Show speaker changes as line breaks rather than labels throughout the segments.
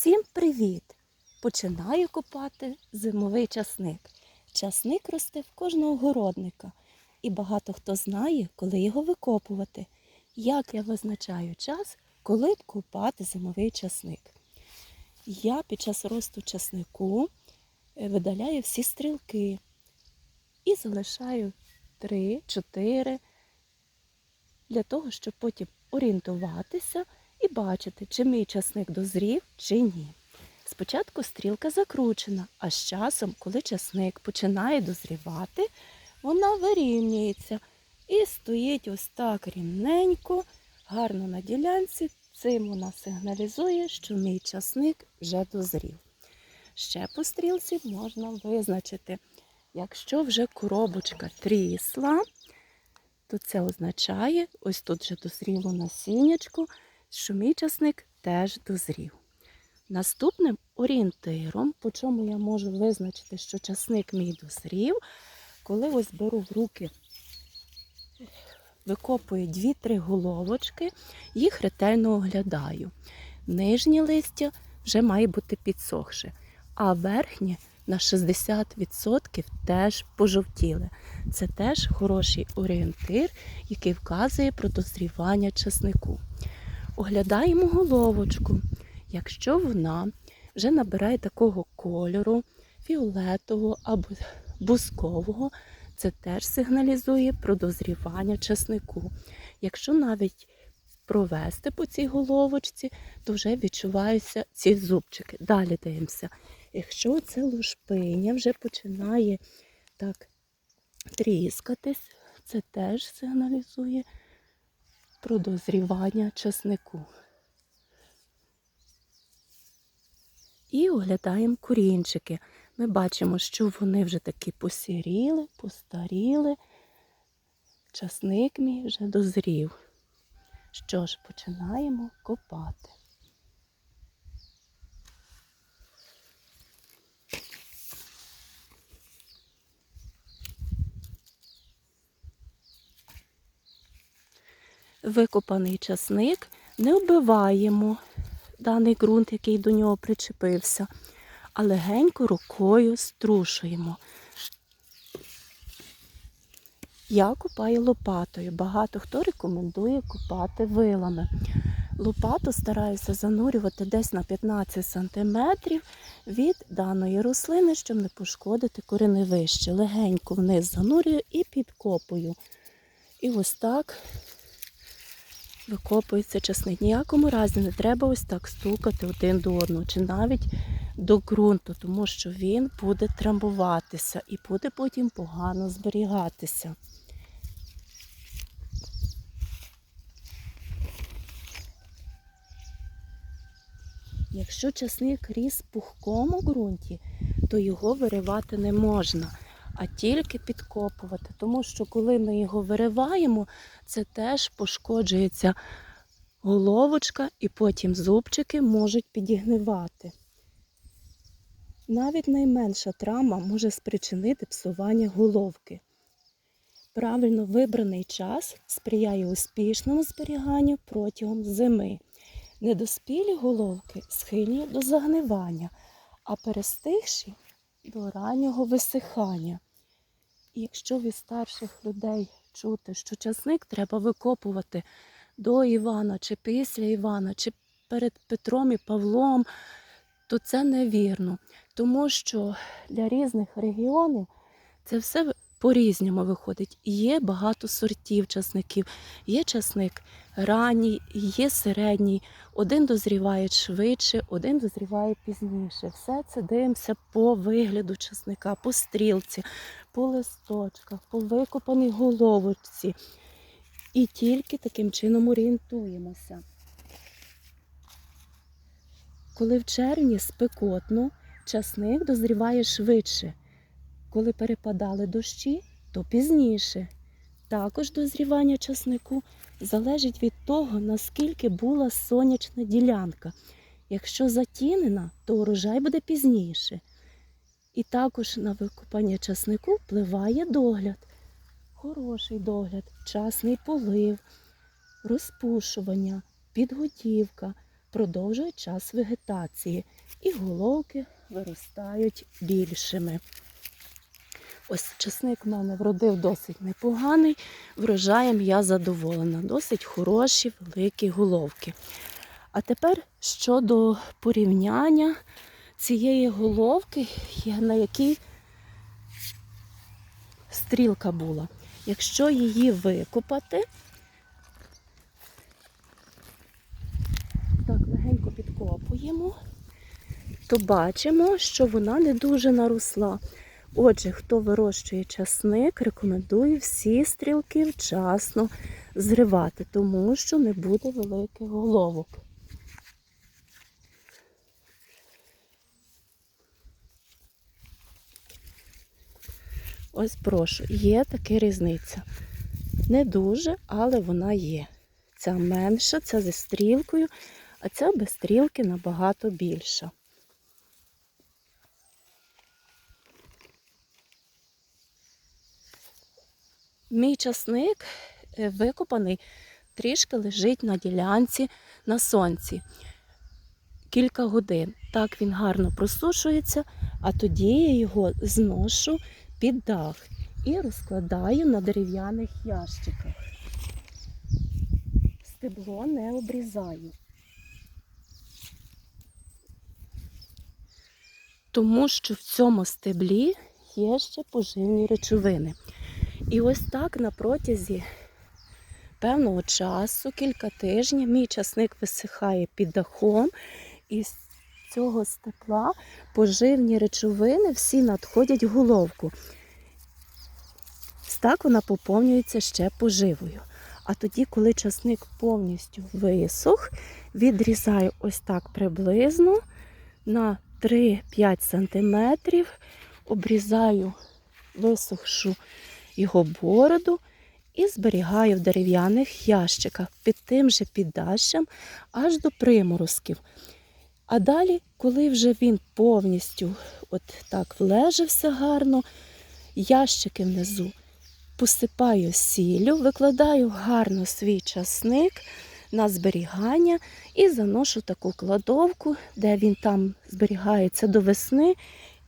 Всім привіт! Починаю копати зимовий часник. Часник росте в кожного городника, і багато хто знає, коли його викопувати. Як я визначаю час, коли б копати зимовий часник? Я під час росту часнику е, видаляю всі стрілки і залишаю 3-4 для того, щоб потім орієнтуватися і бачити, чи мій часник дозрів, чи ні. Спочатку стрілка закручена, а з часом, коли часник починає дозрівати, вона вирівнюється і стоїть ось так рівненько, гарно на ділянці. Цим вона сигналізує, що мій часник вже дозрів. Ще по стрілці можна визначити, якщо вже коробочка трісла, то це означає, ось тут вже дозріло насіннячко, що мій часник теж дозрів. Наступним орієнтиром, по чому я можу визначити, що часник мій дозрів, коли ось беру в руки, викопую 2-3 головочки, їх ретельно оглядаю. Нижнє листя вже має бути підсохше, а верхнє на 60% теж пожовтіли. Це теж хороший орієнтир, який вказує про дозрівання часнику. Оглядаємо головочку. Якщо вона вже набирає такого кольору, фіолетового або бускового, це теж сигналізує про дозрівання часнику. Якщо навіть провести по цій головочці, то вже відчуваються ці зубчики. Далі дивимося. Якщо це лушпиня вже починає так тріскатись, це теж сигналізує про дозрівання часнику. І оглядаємо корінчики. Ми бачимо, що вони вже такі посіріли, постаріли. Часник мій вже дозрів. Що ж, починаємо копати. Викопаний часник не вбиваємо даний ґрунт, який до нього причепився, а легенько рукою струшуємо. Я копаю лопатою. Багато хто рекомендує копати вилами. Лопату стараюся занурювати десь на 15 см від даної рослини, щоб не пошкодити кореневище. Легенько вниз занурюю і підкопую. І ось так викопується часник. Ніякому разі не треба ось так стукати один до одного, чи навіть до ґрунту, тому що він буде трамбуватися і буде потім погано зберігатися. Якщо часник ріс в пухкому ґрунті, то його виривати не можна, а тільки підкопувати. Тому що коли ми його вириваємо, це теж пошкоджується головочка і потім зубчики можуть підігнивати. Навіть найменша травма може спричинити псування головки. Правильно вибраний час сприяє успішному зберіганню протягом зими. Недоспілі головки схильні до загнивання, а перестигші до раннього висихання. І якщо від старших людей чути, що часник треба викопувати до Івана, чи після Івана, чи перед Петром і Павлом, то це невірно. Тому що для різних регіонів це все по-різному виходить. Є багато сортів часників. Є часник ранній, є середній, один дозріває швидше, один дозріває пізніше. Все це дивимося по вигляду часника, по стрілці, по листочках, по викопаній головочці. І тільки таким чином орієнтуємося. Коли в червні спекотно, часник дозріває швидше. Коли перепадали дощі, то пізніше. Також дозрівання часнику залежить від того, наскільки була сонячна ділянка. Якщо затінена, то урожай буде пізніше. І також на викопання часнику впливає догляд. Хороший догляд, вчасний полив, розпушування, підготівка, продовжує час вегетації, і головки виростають більшими. Ось часник в мене вродив досить непоганий. Врожаєм я задоволена. Досить хороші, великі головки. А тепер щодо порівняння цієї головки, на якій стрілка була. Якщо її викопати, так легенько підкопуємо, то бачимо, що вона не дуже наросла. Отже, хто вирощує часник, рекомендую всі стрілки вчасно зривати, тому що не буде великих головок. Ось прошу, є така різниця. Не дуже, але вона є. Ця менша, ця зі стрілкою, а ця без стрілки набагато більша. Мій часник е, викопаний, трішки лежить на ділянці на сонці. Кілька годин. Так він гарно просушується, а тоді я його зношу під дах і розкладаю на дерев'яних ящиках. Стебло не обрізаю. Тому що в цьому стеблі є ще поживні речовини. І ось так на протязі певного часу, кілька тижнів, мій часник висихає під дахом, і з цього степла поживні речовини всі надходять в головку. Так вона поповнюється ще поживою. А тоді, коли часник повністю висох, відрізаю ось так приблизно на 3-5 см, обрізаю висохшу його бороду і зберігаю в дерев'яних ящиках під тим же піддащем аж до приморозків. А далі, коли вже він повністю от так влежався гарно, ящики внизу посипаю сіллю, викладаю гарно свій часник на зберігання і заношу таку кладовку, де він там зберігається до весни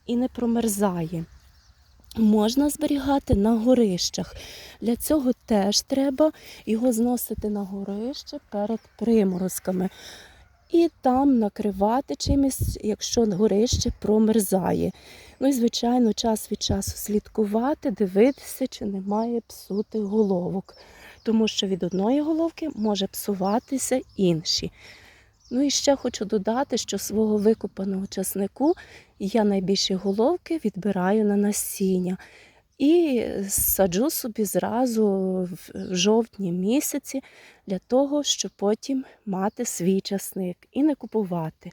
і не промерзає. Можна зберігати на горищах. Для цього теж треба його зносити на горище перед приморозками. І там накривати чимось, якщо горище промерзає. Ну і, звичайно, час від часу слідкувати, дивитися, чи немає псути головок. Тому що від одної головки може псуватися інші. Ну і ще хочу додати, що свого викопаного часнику я найбільші головки відбираю на насіння. І саджу собі зразу в жовтні місяці для того, щоб потім мати свій часник і не купувати.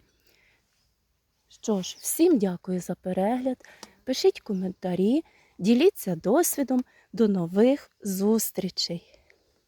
Що ж, всім дякую за перегляд. Пишіть коментарі, діліться досвідом. До нових зустрічей!